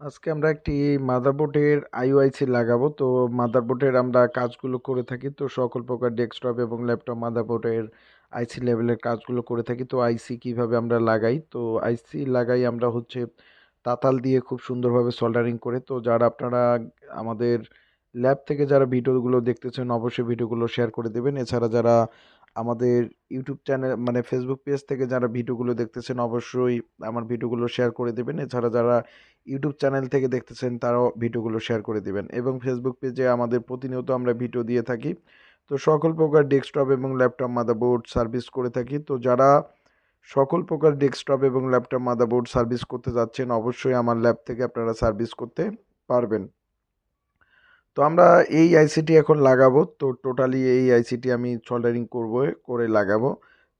আজকে আমরা একটি মাদারবোর্ডের আইওআইসি লাগাবো। তো মাদারবোর্ডের আমরা কাজগুলো করে থাকি। তো সকল প্রকার ডেস্কটপ এবং ল্যাপটপ মাদারবোর্ডের আইসি লেভেলের কাজগুলো করে থাকি। তো আইসি কীভাবে আমরা লাগাই? তো আইসি লাগাই আমরা হচ্ছে তাতাল দিয়ে খুব সুন্দরভাবে সোল্ডারিং করে। তো যারা আপনারা আমাদের ল্যাব থেকে যারা ভিডিওগুলো দেখতেছেন, অবশ্যই ভিডিওগুলো শেয়ার করে দেবেন। এছাড়া যারা আমাদের ইউটিউব চ্যানেল মানে ফেসবুক পেজ থেকে যারা ভিডিওগুলো দেখতেছেন অবশ্যই আমার ভিডিওগুলো শেয়ার করে দেবেন। এছাড়া যারা ইউটিউব চ্যানেল থেকে দেখতেছেন তারাও ভিডিওগুলো শেয়ার করে দেবেন এবং ফেসবুক পেজে আমাদের প্রতিনিয়ত আমরা ভিডিও দিয়ে থাকি। তো সকল প্রকার ডেস্কটপ এবং ল্যাপটপ মাদারবোর্ড সার্ভিস করে থাকি। তো যারা সকল প্রকার ডেস্কটপ এবং ল্যাপটপ মাদারবোর্ড সার্ভিস করতে যাচ্ছেন, অবশ্যই আমার ল্যাব থেকে আপনারা সার্ভিস করতে পারবেন। তো আমরা এই আইসিটি এখন লাগাবো। তো টোটালি এই আইসিটি আমি সল্ডারিং করব, করে লাগাবো।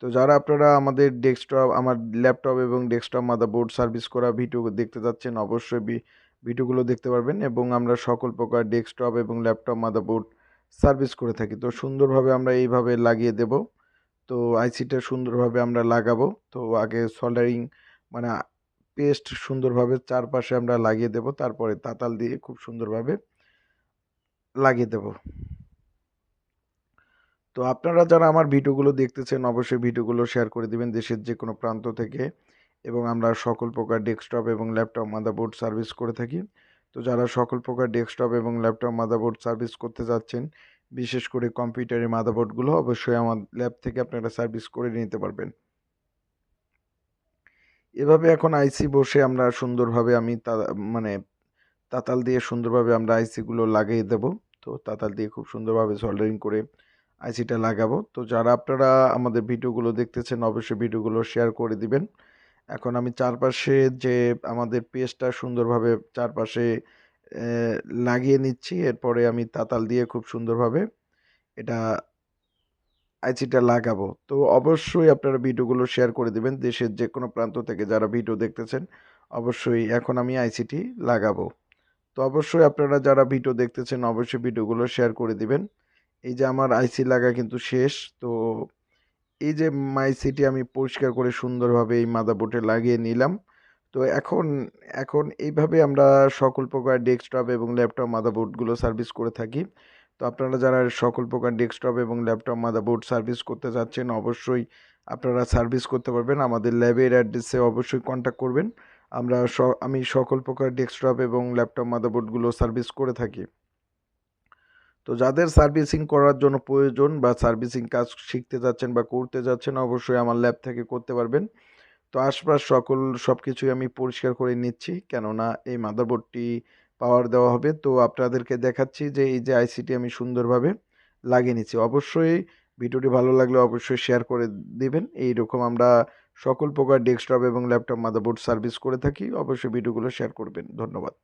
তো যারা আপনারা আমাদের ডেস্কটপ আমার ল্যাপটপ এবং ডেস্কটপ মাদারবোর্ড সার্ভিস করা ভিডিও দেখতে যাচ্ছেন অবশ্যই ভিডিওগুলো দেখতে পারবেন এবং আমরা সকল প্রকার ডেস্কটপ এবং ল্যাপটপ মাদারবোর্ড সার্ভিস করে থাকি। তো সুন্দরভাবে আমরা এইভাবে লাগিয়ে দেব। তো আইসিটা সুন্দরভাবে আমরা লাগাবো। তো আগে সল্ডারিং মানে পেস্ট সুন্দরভাবে চারপাশে আমরা লাগিয়ে দেব। তারপরে তাতাল দিয়ে খুব সুন্দরভাবে লাগিয়ে দেব। তো আপনারা যারা আমার ভিডিওগুলো দেখতেছেন, অবশ্যই ভিডিওগুলো শেয়ার করে দিবেন দেশের যে কোনো প্রান্ত থেকে এবং আমরা সকল প্রকার ডেস্কটপ এবং ল্যাপটপ মাদারবোর্ড সার্ভিস করে থাকি। তো যারা সকল প্রকার ডেস্কটপ এবং ল্যাপটপ মাদারবোর্ড সার্ভিস করতে যাচ্ছেন, বিশেষ করে কম্পিউটারের মাদারবোর্ডগুলো অবশ্যই আমার ল্যাব থেকে আপনারা সার্ভিস করে নিতে পারবেন। এভাবে এখন আইসি বসে আমরা সুন্দরভাবে আমি তা মানে তাতাল দিয়ে সুন্দরভাবে আমরা আইসিগুলো লাগিয়ে দেব। তো তাতাল দিয়ে খুব সুন্দরভাবে সোল্ডারিং করে আইসিটা লাগাবো। তো যারা আপনারা আমাদের ভিডিওগুলো দেখতেছেন, অবশ্যই ভিডিওগুলো শেয়ার করে দিবেন। এখন আমি চারপাশে যে আমাদের পেস্টটা সুন্দরভাবে চারপাশে লাগিয়ে নিচ্ছি। এরপরে আমি তাতাল দিয়ে খুব সুন্দরভাবে এটা আইসিটা লাগাবো। তো অবশ্যই আপনারা ভিডিওগুলো শেয়ার করে দিবেন। দেশের যে কোনো প্রান্ত থেকে যারা ভিডিও দেখতেছেন, অবশ্যই এখন আমি আইসিটি লাগাবো। তো অবশ্যই আপনারা যারা ভিডিও দেখতেছেন, অবশ্যই ভিডিওগুলো শেয়ার করে দিবেন। এই যে আমার আইসি লাগা কিন্তু শেষ, তো এই যে আইসিটি আমি পরিষ্কার করে সুন্দরভাবে এই মাদারবোর্ডে লাগিয়ে নিলাম। তো এখন এখন এইভাবে আমরা সকল প্রকার ডেস্কটপ এবং ল্যাপটপ মাদারবোর্ডগুলো সার্ভিস করে থাকি। তো আপনারা যারা সকল প্রকার ডেস্কটপ এবং ল্যাপটপ মাদারবোর্ড সার্ভিস করতে যাচ্ছেন অবশ্যই আপনারা সার্ভিস করতে পারবেন। আমাদের ল্যাবের অ্যাড্রেসে অবশ্যই কন্ট্যাক্ট করবেন। আমরা আমি সকল প্রকার ডেস্কটপ এবং ল্যাপটপ মাদারবোর্ডগুলো সার্ভিস করে থাকি। তো যাদের সার্ভিসিং করার জন্য প্রয়োজন বা সার্ভিসিং কাজ শিখতে যাচ্ছেন বা করতে যাচ্ছেন, অবশ্যই আমার ল্যাব থেকে করতে পারবেন। তো আশপাশ সকল সব কিছুই আমি পরিষ্কার করে নিচ্ছি, কেননা এই মাদারবোর্ডটি পাওয়ার দেওয়া হবে। তো আপনাদেরকে দেখাচ্ছি যে এই যে আইসিটি আমি সুন্দরভাবে লাগিয়ে নিচ্ছি। অবশ্যই ভিডিওটি ভালো লাগলে অবশ্যই শেয়ার করে দিবেন। এইরকম আমরা সকল প্রকার ডেস্কটপ এবং ল্যাপটপ মাদারবোর্ড সার্ভিস করে থাকি। অবশ্যই ভিডিওগুলো শেয়ার করবেন। ধন্যবাদ।